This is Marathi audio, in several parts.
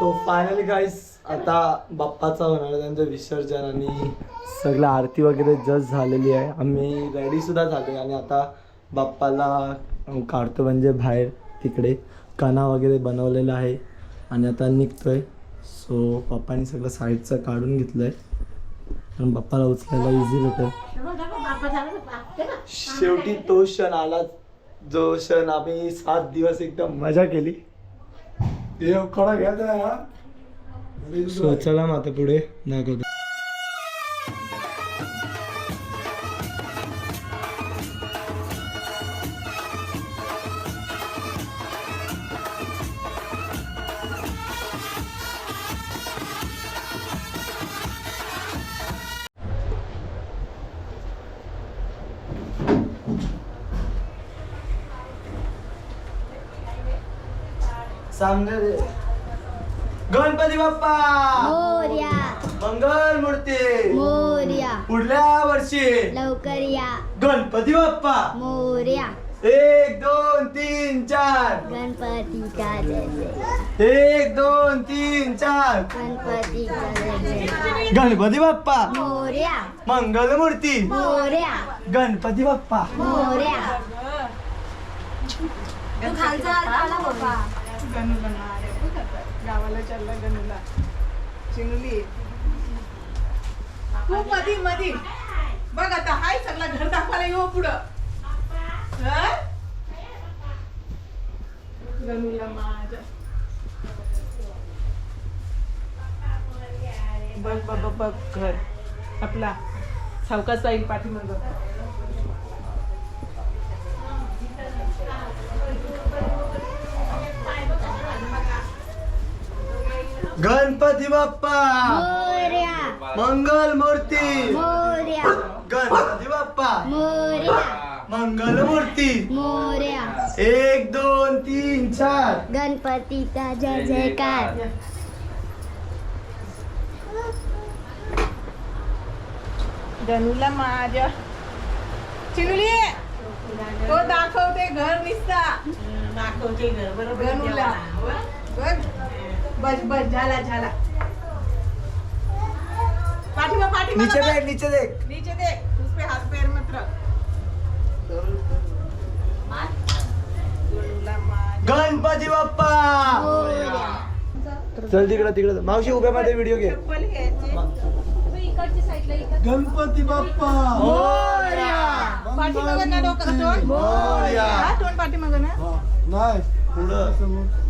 सो फायनली गाईस आता बाप्पाचा होणार त्यांचं विसर्जन आणि सगळं आरती वगैरे जस्ट झालेली आहे. आम्ही रेडी सुद्धा झालो आणि आता बाप्पाला काढतो म्हणजे बाहेर तिकडे. कणा वगैरे बनवलेला आहे आणि आता निघतोय. सो पप्पानी सगळं साईडचं काढून घेतलं आहे कारण बाप्पाला उचलायला इझी भेटेल. शेवटी तो क्षण आला जो क्षण आम्ही सात दिवस एकदम मजा केली. सो चला मग आता पुढे दाखवतो सामने गणपती बाप्पा! मोर्या. मंगल मूर्ती. मोर्या. पुढल्या वर्षी. लवकर या. गणपती बाप्पा. मोर्या. एक दोन तीन चार. गणपतीचा जय जय. एक दोन तीन चार. जय जय. गणपती बाप्पा. मोर्या. मंगल मूर्ती. मोर्या. गणपती बाप्पा. मोर्या. तू खालचा आला बाबा गावाला चालला गणूला. चिंगली तू मधी मधी. बघ आता हाय सगळा घर दाखवायला येऊ पुढं. हं? गणूला माझ्या बघ बघ. बघ बघ घर. आपला सावकाश जाईल पाठीमाग. गणपती बाप्पा. मोर्या. मंगल मूर्ती. मोर्या. गणपती बाप्पा. मोर्या. मंगल मूर्ती. मोर्या. एक दोन तीन चार. गणपतीचा जय जयकार. गणूला माझ्या. चिंगली तो दाखवते घर निसता. दाखवते घर बरोबर बघ. बस बस झाला झाला. पाठीमा पाठीमा नीचे देख नीचे देख. नीचे देख. उस पे हाथ पैर मत रख गणपती बाप्पा! मोर्या चल तिकडं तिकडं मावशी उभ्या मध्ये व्हिडिओ घे. गणपती बाप्पा! पाठीमागं ना डोकं तोंड. हा, पाठीमागं ना. नाही. पुढं.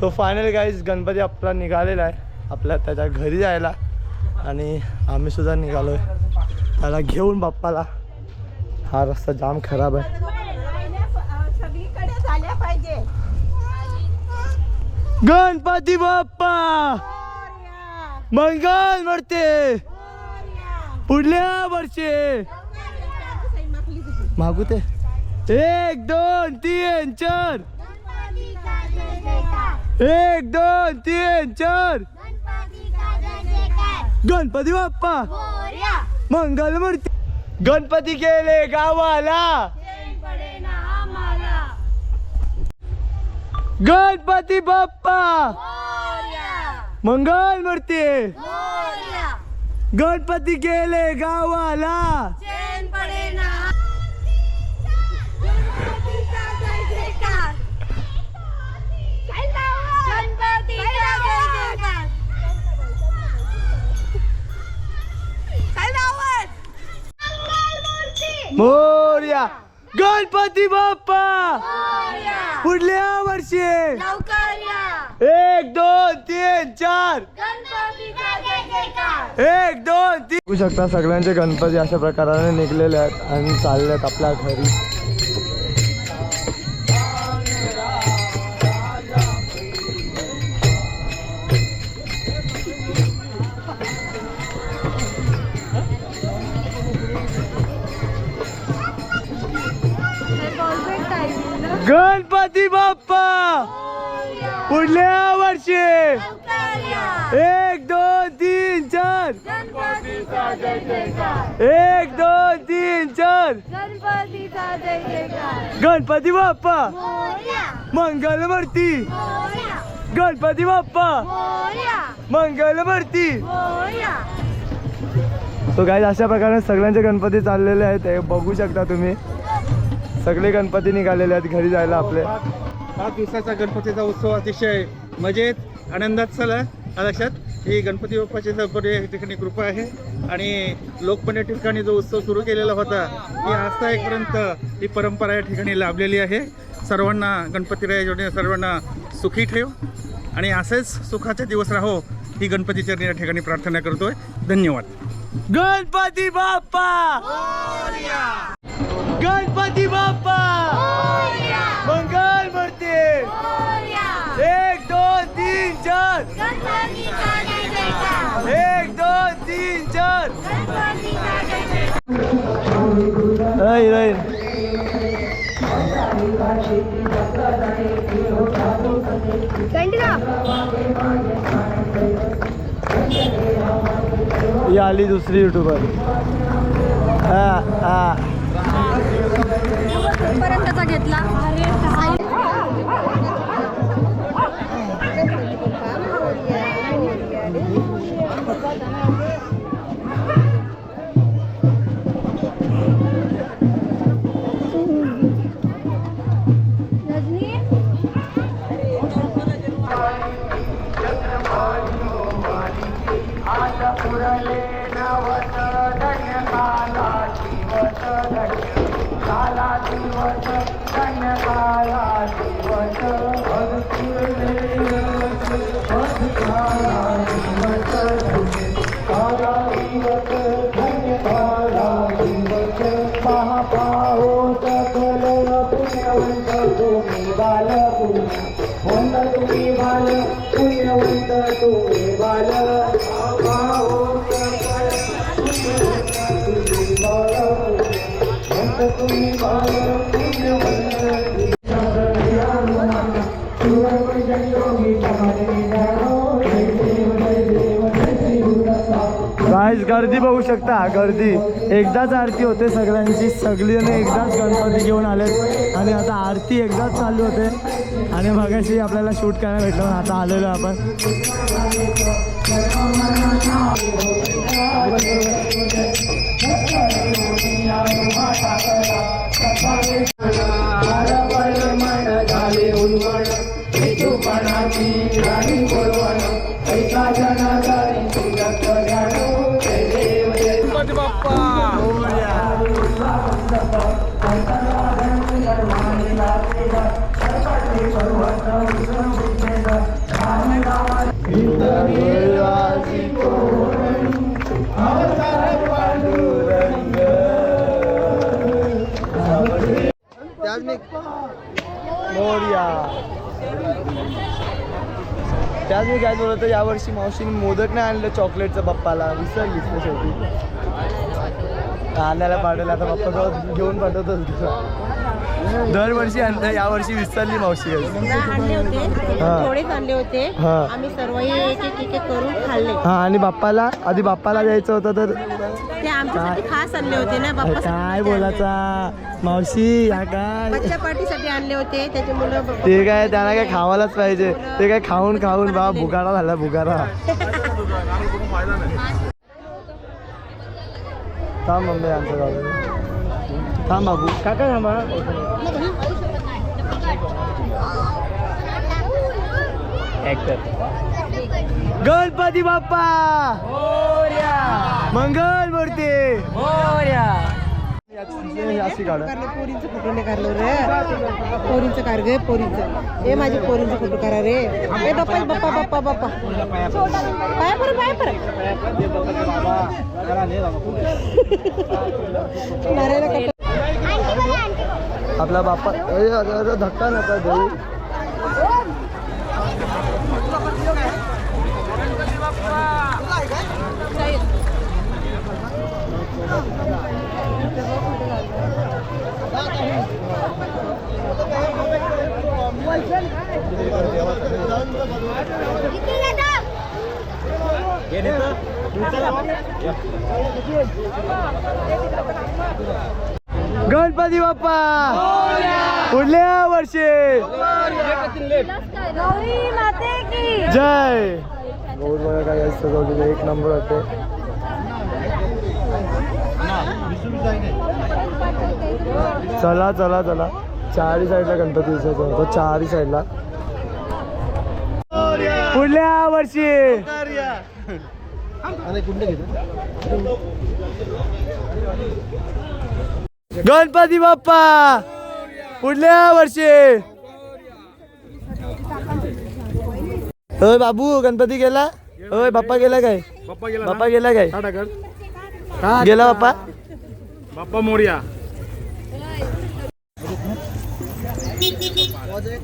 सो फायनल गाईज गणपती आपला निघालेला आहे. आपल्या त्याच्या घरी जायला. आणि आम्ही सुद्धा निघालोय. त्याला घेऊन बाप्पाला. हा रस्ता जाम खराब आहे. गणपती बाप्पा! मंगल मूर्ती! पुढल्या वर्षी! मागू ते. एक दोन तीन चार! एक दोन तीन चार. गणपती बाप्पा. मंगल मूर्ती. गणपती गेले गावाला. गणपती बाप्पा. मंगल मूर्ती. गणपती गेले गावाला. मोर्या. गणपती बाप्पा. मोर्या. पुढल्या वर्षी. लवकर या. एक दोन तीन चार. एक दोन तीन. बघू शकता सगळ्यांचे गणपती अशा प्रकाराने निघलेले आहेत आणि चालले आहेत आपल्या घरी. गणपती बाप्पा. पुढल्या वर्षी. एक दोन तीन चार. एक दोन तीन चार. गणपती बाप्पा. मंगलमूर्ती. गणपती बाप्पा. मंगलमूर्ती. तो काही अशा प्रकारे सगळ्यांचे गणपती चाललेले आहेत हे बघू शकता तुम्ही. सगळे गणपती निघालेले आहेत घरी जायला आपले. पाच दिवसाचा गणपतीचा उत्सव अतिशय मजेत आनंदात चालला लक्षात ही गणपती बाप्पाची या ठिकाणी कृपा आहे. आणि लोक पण या ठिकाणी जो उत्सव सुरू केलेला होता ही आस्था एकपर्यंत ही परंपरा या ठिकाणी लाभलेली आहे. सर्वांना गणपतीराय जोडणे सर्वांना सुखी ठेव. आणि असेच सुखाचे दिवस राहो ही गणपतीच्या या ठिकाणी प्रार्थना करतोय. धन्यवाद. गणपती बाप्पा! गणपती बाप्पा! मंगल मूर्ती! एक दोन तीन चार! एक दोन तीन चार! राहील राहील. ही आली दुसरी युट्यूबर हा हा. पर्यंतचा घेतला? गाईज गर्दी बघू शकता गर्दी. एकदाच आरती होते सगळ्यांची. सगळीने एकदाच गणपती घेऊन आलेत. आणि आता आरती एकदाच चालू होते. आणि मगाशी आपल्याला शूट करायला भेटलं आता आलेलो आपण. आज मी काय बोलतो यावर्षी मावशीने मोदक नाही आणलं चॉकलेटचं पप्पाला विसरलीच ना शेवटी. आणायला पाठवलं आता पप्पा घेऊन पाठवतोच दरवर्षी आणलं यावर्षी विसरली मावशी आणले होते. थोडेच आणले होते. आम्ही सर्वही एक एक करून खाल्ले. हा आणि बाप्पाला आधी बाप्पाला द्यायचं होतं तर ते आमच्यासाठी खास आणले होते ना बाप्पा काय बोलायचा? मावशी या काय? पार्टीसाठी आणले होते त्याचे मुलं ते काय त्यांना काय खावायलाच पाहिजे. ते काय खाऊन खाऊन बा भुगारा झाला भुगारा. थांब मम्मी आमचं गाव थांब बाबू काका थांबा. गणपती बाप्पा! मंगल मूर्ती. अशी पोरींचं फोटो नाही काढलो रे. पोरींचं काढ गे पोरींचं. ए माझे पोरींचं फोटो करा रे. ए बाप्पा बाप्पा बाप्पा बाप्पा. पाय पर पाय पर. नारायण. आपला बाप्पा धक्का नका देऊ गणपती बाप्पा पुढल्या वर्षी. जय. गौर बघा काय सजवलेलं एक नंबर होते चला चला चला. चारही साईडला गणपती विसर्जन होतो चारही साईडला. पुढल्या वर्षी. गणपती बाप्पा! पुढल्या वर्षी! अय बाबू गणपती गेला? अय बाप्पा गेला काय? बाप्पा गेला काय? गेला बाप्पा? बाप्पा मोर्या.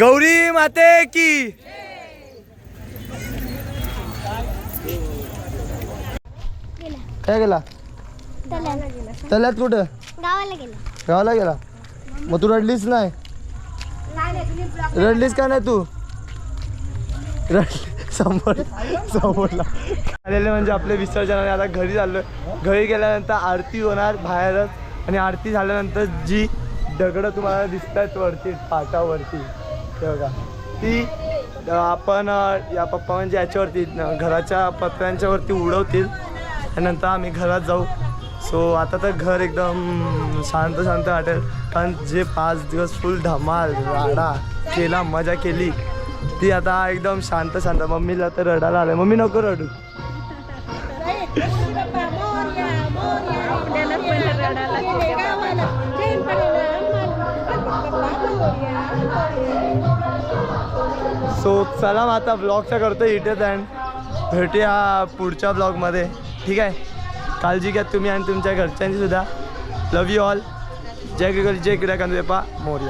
गौरी माते की! काय गेला? तल्यात कुठं? गावाला गेला. गावाला गेला? मग तू रडलीच नाही? रडलीस का नाही तू? रडली. समोर समोरला आलेले म्हणजे आपले विसर्जन आणि आता घरी चाललोय. घरी गेल्यानंतर आरती होणार बाहेरच आणि आरती झाल्यानंतर जी दगडं तुम्हाला दिसतात वरती पाटावरती ते बघा. ती आपण या पप्पा म्हणजे याच्यावरती घराच्या पत्र्यांच्या वरती उडवतील त्यानंतर आम्ही घरात जाऊ. सो आता तर घर एकदम शांत शांत वाटेल. कारण जे पाच दिवस फुल धमाल राडा केला मजा केली ती आता एकदम शांत शांत. मम्मीला तर रडायला आलं मम्मी नको रडू. सो चला मग आता ब्लॉगचा करतो इथेच अँड भेटूया पुढच्या ब्लॉगमध्ये ठीक आहे? काळजी घ्या तुम्ही आणि तुमच्या घरच्यांची सुद्धा. लव यू ऑल जय गगल जय क्रीडा कांदेपा मोर्या.